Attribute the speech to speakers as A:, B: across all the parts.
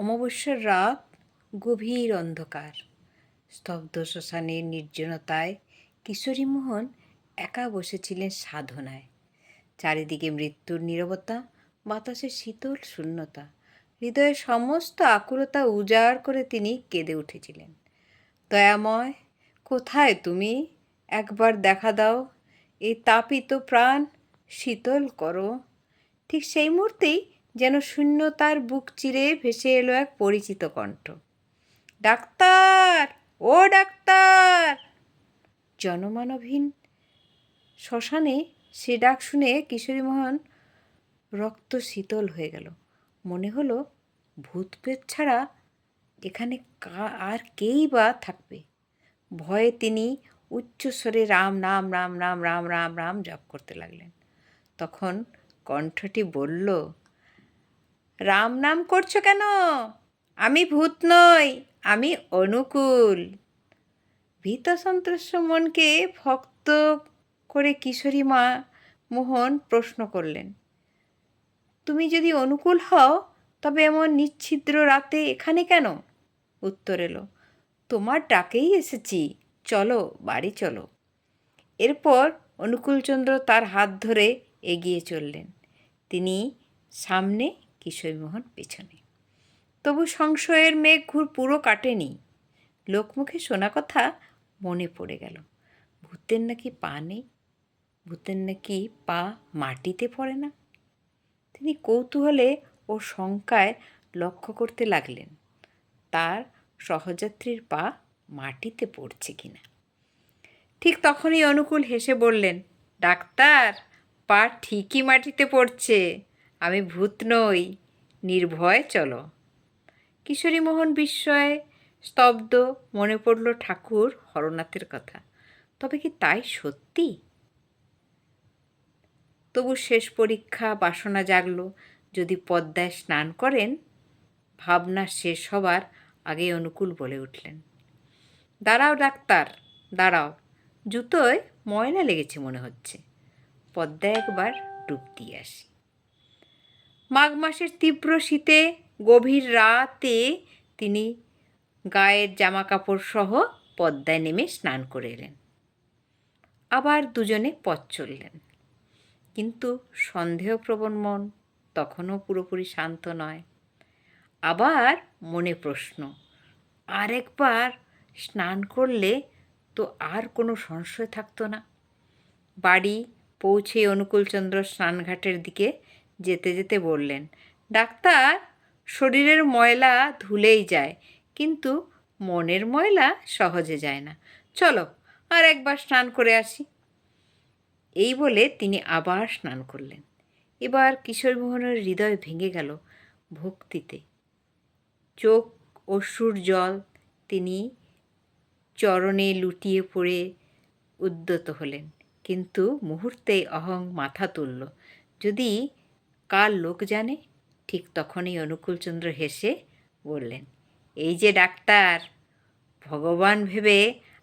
A: অমাবস্যার রাত গভীর অন্ধকার। স্তব্ধ শ্মশানের নির্জনতায় কিশোরী মোহন একা বসেছিলেন সাধনায়। চারিদিকে মৃত্যুর নীরবতা বাতাসে শীতল শূন্যতা, হৃদয়ের সমস্ত আকুলতা উজাড় করে তিনি কেঁদে উঠেছিলেন। দয়াময়, কোথায় তুমি? একবার দেখা দাও। এই তাপিত প্রাণ শীতল করো। ঠিক সেই মুহূর্তেই যেন শূন্যতার বুক চিরে ভেসে এলো এক পরিচিত কণ্ঠ ডাক্তার ও ডাক্তার জনমানবহীন শ্মশানে সে ডাক শুনে কিশোরী মোহন রক্ত শীতল হয়ে গেল মনে হলো ভূতপ্রেত ছাড়া এখানে আর কেই বা থাকবে ভয়ে তিনি উচ্চস্বরে রাম নাম রাম রাম রাম রাম রাম জপ করতে লাগলেন তখন কণ্ঠটি বলল রাম নাম করছ কেন? আমি ভূত নই, আমি অনুকূল। ভীত সন্ত্রস্ত মনকে ভক্ত করে কিশোরী মা মোহন প্রশ্ন করলেন। তুমি যদি অনুকূল হও, তবে এমন নিচ্ছিদ্র রাতে এখানে কেন? উত্তর এলো, তোমার ডাকেই এসেছি, চলো, বাড়ি চলো। এরপর অনুকূলচন্দ্র তার হাত ধরে এগিয়ে চললেন। তিনি সামনে কিশোরীমোহন পেছনে। তবু সংশয়ের মেঘ ঘুর পুরো কাটেনি। লোকমুখে শোনা কথা মনে পড়ে গেল। ভূতের নাকি পা নেই? ভূতের নাকি পা মাটিতে পড়ে না? তিনি কৌতূহলে ও শঙ্কায় লক্ষ্য করতে লাগলেন, তার সহযাত্রীর পা মাটিতে পড়ছে কিনা। ঠিক তখনই অনুকূল হেসে বললেন, ডাক্তার, পা ঠিকই মাটিতে পড়ছে। আমি ভূত নই, নির্ভয় চলো। কিশোরী মোহন বিস্ময়ে স্তব্ধ মনে পড়ল ঠাকুর হরনাথের কথা। তবে কি তাই সত্যি? তবু শেষ পরীক্ষা বাসনা জাগলো। যদি পদ্মায় স্নান করেন, ভাবনা শেষ হবার আগে অনুকূল বলে উঠলেন। দাঁড়াও ডাক্তার, দাঁড়াও, জুতোয় ময়লা লেগেছে মনে হচ্ছে। পদ্মায় একবার ডুব দিয়ে আসি। মাঘ মাসের তীব্র শীতে, গভীর রাতে তিনি গায়ের জামা কাপড় সহ পদ্মায় নেমে স্নান করে এলেন। আবার দুজনে পথ চললেন। কিন্তু সন্দেহপ্রবণ মন তখনও পুরোপুরি শান্ত নয়। আবার মনে প্রশ্ন, আরেকবার স্নান করলে তো আর কোনো সংশয় থাকতো না। বাড়ি পৌঁছে অনুকূলচন্দ্র স্নানঘাটের দিকে যেতে যেতে বললেন, ডাক্তার, শরীরের ময়লা ধুলেই যায়, কিন্তু মনের ময়লা সহজে যায় না। চলো আর একবার স্নান করে আসি। এই বলে তিনি আবার স্নান করলেন। এবার কিশোরমোহনের হৃদয় ভেঙে গেল ভক্তিতে। চোখ অশ্রুর জল তিনি চরণে লুটিয়ে পড়ে উদ্যত হলেন, কিন্তু মুহূর্তেই অহং মাথা তুলল। যদি কার লোক জানে? ঠিক তখনই অনুকূলচন্দ্র হেসে বললেন, এই যে ডাক্তার, ভগবান ভেবে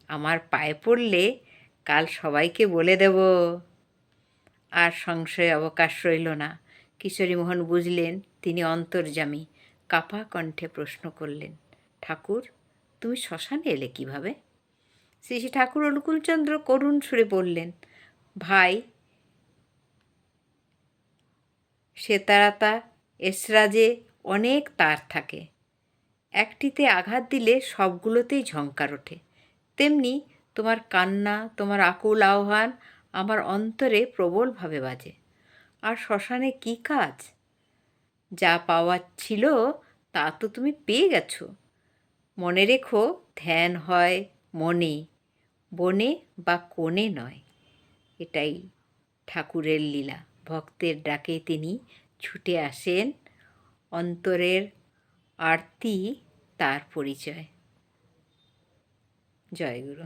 A: আমার পায়ে পড়লে কাল সবাইকে বলে দেব। আর সংশয় অবকাশ রইল না। কিশোরীমোহন বুঝলেন, তিনি অন্তর্যামী। কাপা কণ্ঠে প্রশ্ন করলেন, ঠাকুর, তুমি শ্মশানে এলে কীভাবে? শ্রী শ্রী ঠাকুর অনুকূলচন্দ্র করুণ সুরে বললেন, ভাই সেতারাতা, এসরাজে অনেক তার থাকে। একটিতে আঘাত দিলে সবগুলোতেই ঝঙ্কার ওঠে। তেমনি তোমার কান্না, তোমার আকুল আহ্বান আমার অন্তরে প্রবলভাবে বাজে। আর শ্মশানে কি কাজ? যা পাওয়ার ছিল তা তো তুমি পেয়ে গেছো। মনে রেখো, ধ্যান হয় মনে, বনে বা কোণে নয়। এটাই ঠাকুরের লীলা। ভক্তের ডাকে তিনি ছুটে আসেন। অন্তরের আরতি তার পরিচয়। জয়গুরু